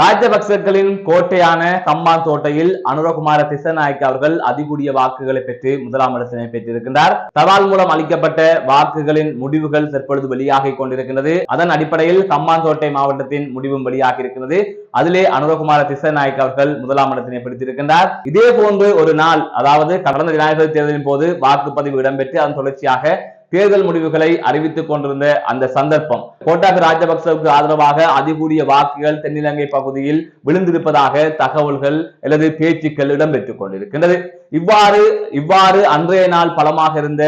ராஜபக்சர்களின் கோட்டையான கம்மான் தோட்டையில் அனுரகுமார திசநாயக் அவர்கள் அதிகூடிய வாக்குகளை பெற்று முதலாம் இடத்தினை பெற்றிருக்கின்றார். தபால் மூலம் அளிக்கப்பட்ட வாக்குகளின் முடிவுகள் தற்பொழுது வெளியாகி கொண்டிருக்கின்றது. அதன் அடிப்படையில் கம்மான் தோட்டை மாவட்டத்தின் முடிவும் வெளியாகி இருக்கிறது அதிலே அனுரகுமார திசநாயக் அவர்கள் முதலாம் இடத்தினை பிடித்திருக்கின்றார். இதே போன்று ஒரு நாள் அதாவது கடந்த ஜனாதிபதி தேர்தலின் போது வாக்குப்பதிவு இடம்பெற்று அதன் தொடர்ச்சியாக தேர்தல் முடிவுகளை அறிவித்துக் கொண்டிருந்த அந்த சந்தர்ப்பம். கோட்டாபய ராஜபக்சவுக்கு ஆதரவாக அதிகூடிய வாக்குகள் தென்னிலங்கை பகுதியில் விழுந்திருப்பதாக தகவல்கள் அல்லது பேச்சுக்கள் இடம்பெற்றுக் கொண்டிருக்கின்றது. இவ்வாறு இவ்வாறு அன்றைய நாள் பலமாக இருந்த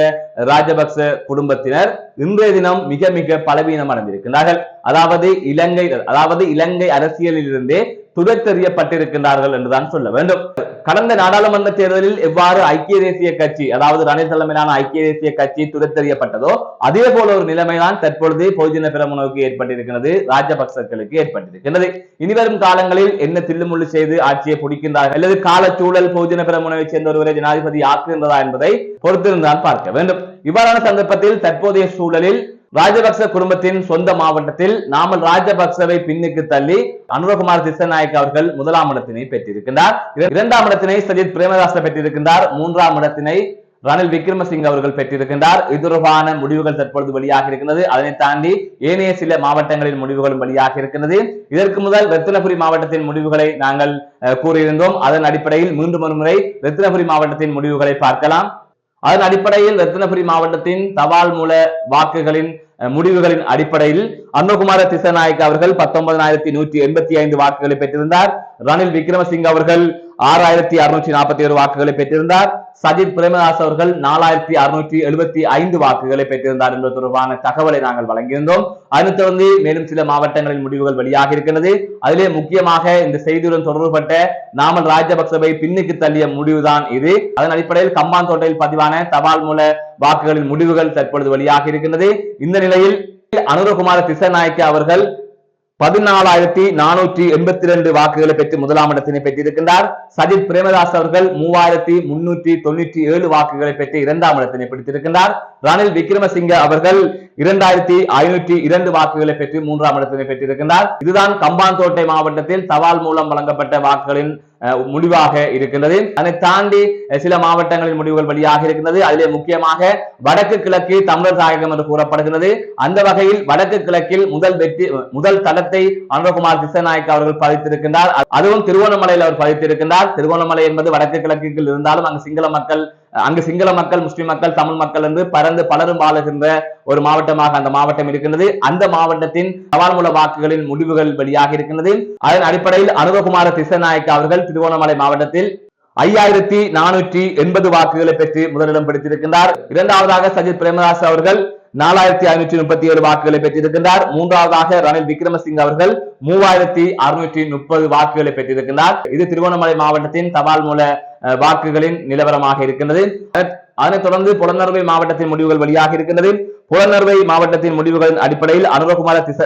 ராஜபக்ச குடும்பத்தினர் இன்றைய தினம் மிக மிக பலவீனம் அடைந்திருக்கிறார்கள் அதாவது இலங்கை அதாவது இலங்கை அரசியலில் இருந்தே துடைத்தெறியப்பட்டிருக்கின்றார்கள் என்றுதான் சொல்ல வேண்டும். கடந்த நாடாளுமன்ற தேர்தலில் எவ்வாறு ஐக்கிய தேசிய கட்சி அதாவது ரணில் தலைமையிலான ஐக்கிய தேசிய கட்சி துடைத்தெறியப்பட்டதோ அதே போல ஒரு நிலைமைதான் தற்பொழுது பொதுஜன பிரமுனவுக்கு ஏற்பட்டிருக்கிறது ராஜபக்சர்களுக்கு ஏற்பட்டிருக்கிறது. இனிவரும் காலங்களில் என்ன தில்லுமுள்ளு செய்து ஆட்சியை பிடிக்கின்றார்கள் அல்லது காலச்சூழல் பொதுஜன பிரமுனவை சேர்ந்த ஒருவரை ஜனாதிபதி ஆக்குகின்றதா என்பதை பொறுத்திருந்தால் பார்க்க வேண்டும். இவ்வாறான சந்தர்ப்பத்தில் தற்போதைய சூழலில் ராஜபக்ச குடும்பத்தின் சொந்த மாவட்டத்தில் நாமல் ராஜபக்சவை பின்னுக்கு தள்ளி அனுரகுமார் திசநாயக் அவர்கள் முதலாம் இடத்தினை பெற்றிருக்கின்றார். இரண்டாம் இடத்தினை சஜித் பிரேமதாச பெற்றிருக்கின்றார். மூன்றாம் இடத்தினை ரணில் விக்ரமசிங் அவர்கள் பெற்றிருக்கின்றார். இது தொடர்பான முடிவுகள் தற்பொழுது வெளியாக இருக்கிறது அதனை தாண்டி ஏனைய சில மாவட்டங்களின் முடிவுகளும் வெளியாக இருக்கிறது இதற்கு முதல் ரத்தினபுரி மாவட்டத்தின் முடிவுகளை நாங்கள் அஹ், கூறியிருந்தோம். அதன் அடிப்படையில் மீண்டும் ஒரு முறை ரத்தினபுரி மாவட்டத்தின் முடிவுகளை பார்க்கலாம். அதன் அடிப்படையில் ரத்தினபுரி மாவட்டத்தின் தபால் மூல வாக்குகளின் முடிவுகளின் அடிப்படையில் அன்னகுமார திசநாயக் அவர்கள் பத்தொன்பதாயிரத்தி நூற்றி எண்பத்தி ஐந்து வாக்குகளை பெற்றிருந்தார். ரணில் விக்ரமசிங்க அவர்கள் ஆறாயிரத்தி அறுநூற்றி நாற்பத்தி ஏழு வாக்குகளை பெற்றிருந்தார். சஜித் பிரேமதாஸ் அவர்கள் நாலாயிரத்தி அறுநூற்றி எழுபத்தி ஐந்து வாக்குகளை பெற்றிருந்தார் என்பது தொடர்பான தகவலை நாங்கள் வழங்கியிருந்தோம். அதனைத் தொடர்ந்து மேலும் சில மாவட்டங்களின் முடிவுகள் வெளியாக இருக்கிறது அதிலே முக்கியமாக இந்த செய்தியுடன் தொடர்புபட்ட நாமல் ராஜபக்சவை பின்னுக்கு தள்ளிய முடிவுதான் இது. அதன் அடிப்படையில் கம்பாந்தோட்டையில் பதிவான தபால் மூல வாக்குகளின் முடிவுகள் தற்பொழுது வெளியாக இருக்கின்றது. இந்த நிலையில் அனுரகுமார திசநாயக்க அவர்கள் பதினாலாயிரத்தி நானூற்றி எண்பத்தி ரெண்டு வாக்குகளை பெற்று முதலாம் இடத்தினை பெற்றிருக்கின்றார். சஜித் பிரேமதாஸ் அவர்கள் மூவாயிரத்தி முன்னூற்றி தொண்ணூற்றி ஏழு வாக்குகளை பெற்று இரண்டாம் இடத்தினை பிடித்திருக்கின்றார். ரணில் விக்ரமசிங்க அவர்கள் இரண்டாயிரத்தி ஐநூற்றி இரண்டு வாக்குகளை பெற்று மூன்றாம் இடத்தினை பெற்றிருக்கின்றார். இதுதான் கம்பாந்தோட்டை மாவட்டத்தில் தபால் மூலம் வழங்கப்பட்ட வாக்குகளின் முடிவாக இருக்கின்றது. அதனை தாண்டி சில மாவட்டங்களின் முடிவுகள் வெளியாக இருக்கின்றது. அதிலே முக்கியமாக வடக்கு கிழக்கு தமிழர் தாயகம் என்று கூறப்படுகிறது அந்த வகையில் வடக்கு கிழக்கில் முதல் வெற்றி முதல் தளத்தை அனுரகுமார் திசநாயக் அவர்கள் பதித்திருக்கின்றார். அதுவும் திருவோணமலையில் அவர் பதித்திருக்கின்றார். திருவோணமலை என்பது வடக்கு கிழக்கில் இருந்தாலும் அங்கு சிங்கள மக்கள் அங்கு சிங்கள மக்கள் முஸ்லிம் மக்கள் தமிழ் மக்கள் என்று பறந்து பலரும் வாழுகின்ற ஒரு மாவட்டமாக அந்த மாவட்டம் இருக்கின்றது. அந்த மாவட்டத்தின் சவால் மூல வாக்குகளின் முடிவுகள் வெளியாக இருக்கின்றது. அதன் அடிப்படையில் அனுபகுமார திசநாயக் அவர்கள் திருவோணமலை மாவட்டத்தில் ஐயாயிரத்தி நானூற்றி எண்பது வாக்குகளை பெற்று முதலிடம் பிடித்திருக்கின்றார். இரண்டாவதாக சஜித் பிரேமதாஸ் அவர்கள் நாலாயிரத்தி ஐநூற்றி முப்பத்தி ஏழு வாக்குகளை பெற்றிருக்கின்றார். மூன்றாவதாக ரணில் விக்ரமசிங்க அவர்கள் மூவாயிரத்தி அறுநூற்றி முப்பது வாக்குகளை பெற்றிருக்கின்றார். இது திருவண்ணாமலை மாவட்டத்தின் தபால் மூல வாக்குகளின் நிலவரமாக இருக்கின்றது. அதனைத் தொடர்ந்து புலனறுவை மாவட்டத்தின் முடிவுகள் வெளியாக இருக்கின்றது. புலனறுவை மாவட்டத்தின் முடிவுகளின் அடிப்படையில் அனுரகுமார திச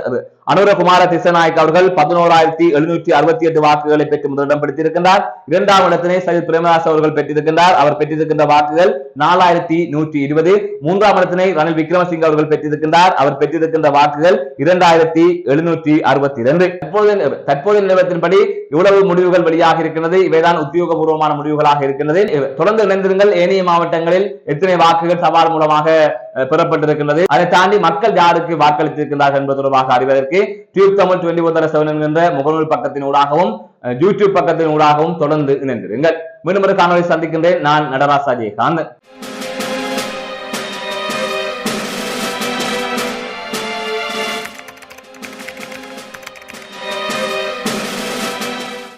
அனுரகுமார திசநாயக் அவர்கள் பதினோராயிரத்தி எழுநூற்றி அறுபத்தி எட்டு வாக்குகளை பெற்று முதலிடம் பிடித்திருக்கின்றார். இரண்டாம் இடத்தினை சஜித் பிரேமதாஸ் அவர்கள் பெற்றிருக்கின்றார். அவர் பெற்றிருக்கின்ற வாக்குகள் நாலாயிரத்தி நூற்றி இருபது. மூன்றாம் இடத்தினை ரணில் விக்ரமசிங்க அவர்கள் பெற்றிருக்கின்றார். அவர் பெற்றிருக்கின்ற வாக்குகள் இரண்டாயிரத்தி எழுநூற்றி அறுபத்தி இரண்டு தற்போது தற்போதைய நிலவரத்தின்படி இவ்வளவு முடிவுகள் வெளியாக இருக்கின்றது. இவைதான் உத்தியோகபூர்வமான முடிவுகளாக இருக்கின்றது. தொடர்ந்து இணைந்திருங்கள். ஏனைய மாவட்டங்களில் எத்தனை வாக்குகள் சவால் மூலமாக அஹ், பெறப்பட்டிருக்கின்றது அதை தாண்டி மக்கள் யாருக்கு வாக்களித்திருக்கிறார்கள் என்பது தொடர்பாக அறிவதற்கு tube Tamil twenty one seven என்கின்ற முகநூல் பக்கத்தின் ஊடாகவும் யூடியூப் பக்கத்தின் ஊடாகவும் தொடர்ந்து இணைந்திருங்கள். மீண்டும் ஒரு காணொலி சந்திக்கின்றேன். நான் நடராசா ஜெயகாந்த்